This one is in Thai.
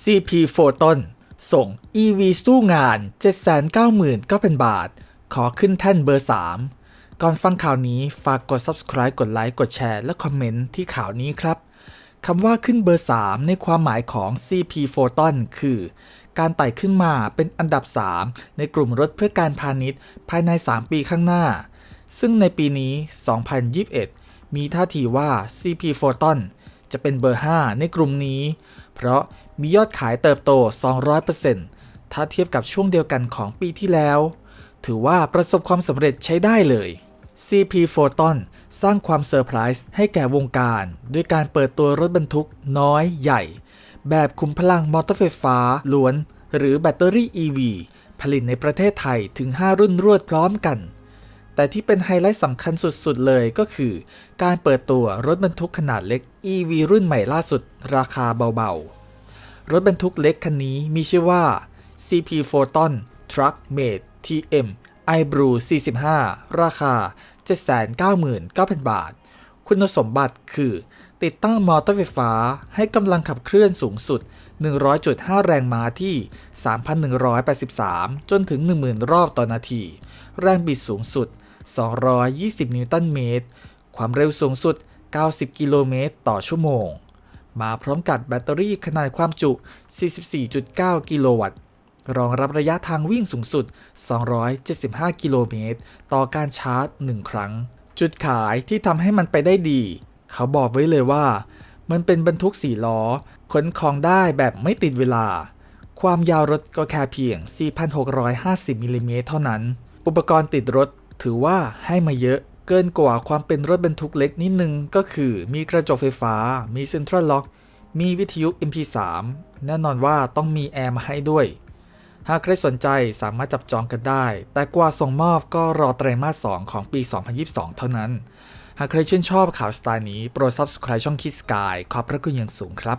CP Photon ส่ง EV สู้งาน 799,000บาท ขอขึ้นแท่นเบอร์ 3 ก่อนฟังข่าวนี้ฝากกด subscribe กดไลค์ กดแชร์ และคอมเมนต์ที่ข่าวนี้ครับคำว่าขึ้นเบอร์ 3 ในความหมายของ CP Photon คือ การไต่ขึ้นมาเป็นอันดับ 3 ในกลุ่มรถเพื่อการพาณิชย์ ภายใน 3 ปีข้างหน้า ซึ่งในปีนี้ 2021 มีท่าทีว่า CP Photon จะเป็นเบอร์ 5 ในกลุ่มนี้ เพราะ มียอดขายเติบโต 200%ถ้าเทียบกับช่วงเดียวกันของปีที่แล้ว ถือว่าประสบความสำเร็จใช้ได้เลย CP Photon สร้างความเซอร์ไพรส์ให้แก่วงการ ด้วยการเปิดตัวรถบรรทุกน้อยใหญ่ แบบคุมพลังมอเตอร์ไฟฟ้าล้วน หรือแบตเตอรี่ EV ผลิตในประเทศไทยถึง 5 รุ่นรวดพร้อมกัน แต่ที่เป็นไฮไลท์สำคัญสุดๆ เลยก็คือ การเปิดตัวรถบรรทุกขนาดเล็ก EV รุ่นใหม่ล่าสุด ราคาเบาๆ รถบรรทุกเล็กคันนี้มีชื่อว่า CP Photon Truck Made TM i b r e w 45 ราคา 799,000 บาท คุณสมบัติคือ ติดตั้งมอเตอร์ไฟฟ้าให้กำลังขับเคลื่อนสูงสุด 100.5 แรงม้าที่ 3,183 จนถึง 10,000 รอบต่อนาที แรงบิดสูงสุด 220 นิวตันเมตร ความเร็วสูงสุด 90 กิโลเมตรต่อชั่วโมง มาพร้อมกับแบตเตอรี่ขนาดความจุ 44.9 กิโลวัตต์ รองรับระยะทางวิ่งสูงสุด 275 กิโลเมตร ต่อการชาร์จ 1 ครั้ง จุดขายที่ทำให้มันไปได้ดี เขาบอกไว้เลยว่า มันเป็นบรรทุกสี่ล้อ ขนของได้แบบไม่ติดเวลา ความยาวรถก็แค่เพียง 4,650มิลลิเมตรเท่านั้น อุปกรณ์ติดรถถือว่าให้มาเยอะ เกินกว่าความเป็นรถบรรทุกเล็กนิดนึงก็คือมีกระจกไฟฟ้า มีเซ็นทรัลล็อก มีวิทยุ MP3 แน่นอนว่าต้องมีแอร์มาให้ด้วย หากใครสนใจสามารถจับจองกันได้ แต่กว่าส่งมอบก็รอไตรมาส 2 ของปี 2022 เท่านั้น หากใครชื่นชอบข่าวสไตล์นี้โปรด subscribe ช่องคิสกายขอบพระคุณอย่างสูงครับ